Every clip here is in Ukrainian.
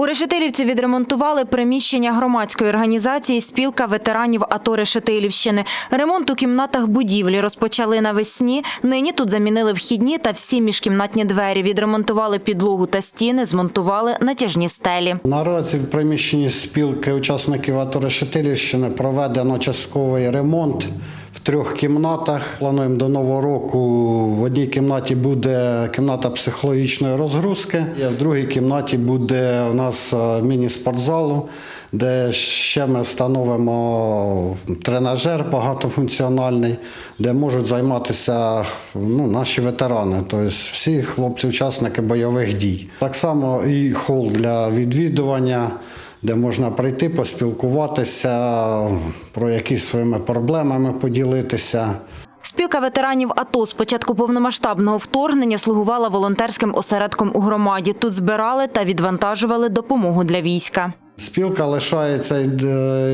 У Решетилівці відремонтували приміщення громадської організації Спілка ветеранів АТО Решетилівщини. Ремонт у кімнатах будівлі розпочали навесні. Нині тут замінили вхідні та всі міжкімнатні двері. Відремонтували підлогу та стіни, змонтували натяжні стелі. Наразі в приміщенні спілки учасників АТО Решетилівщини проведено частковий ремонт трьох кімнатах. Плануємо до нового року. В одній кімнаті буде кімната психологічної розгрузки, а в другій кімнаті буде у нас е, міні-спортзалу, де ще ми встановимо тренажер багатофункціональний, де можуть займатися ну, наші ветерани, тобто всі хлопці-учасники бойових дій. Так само і хол для відвідування, де можна прийти, поспілкуватися, про якісь своїми проблемами поділитися. Спілка ветеранів АТО з початку повномасштабного вторгнення слугувала волонтерським осередком у громаді. Тут збирали та відвантажували допомогу для війська. Спілка лишається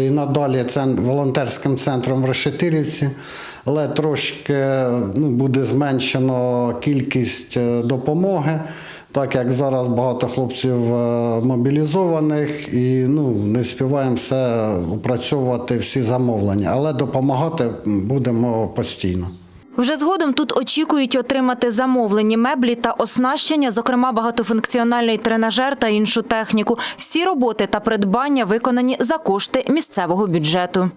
і надалі волонтерським центром в Решетилівці, але трошки ну, буде зменшено кількість е, допомоги, так як зараз багато хлопців е, мобілізованих і ну, не співаємо все опрацьовувати всі замовлення, але допомагати будемо постійно. Вже згодом тут очікують отримати замовлені меблі та оснащення, зокрема багатофункціональний тренажер та іншу техніку. Всі роботи та придбання виконані за кошти місцевого бюджету.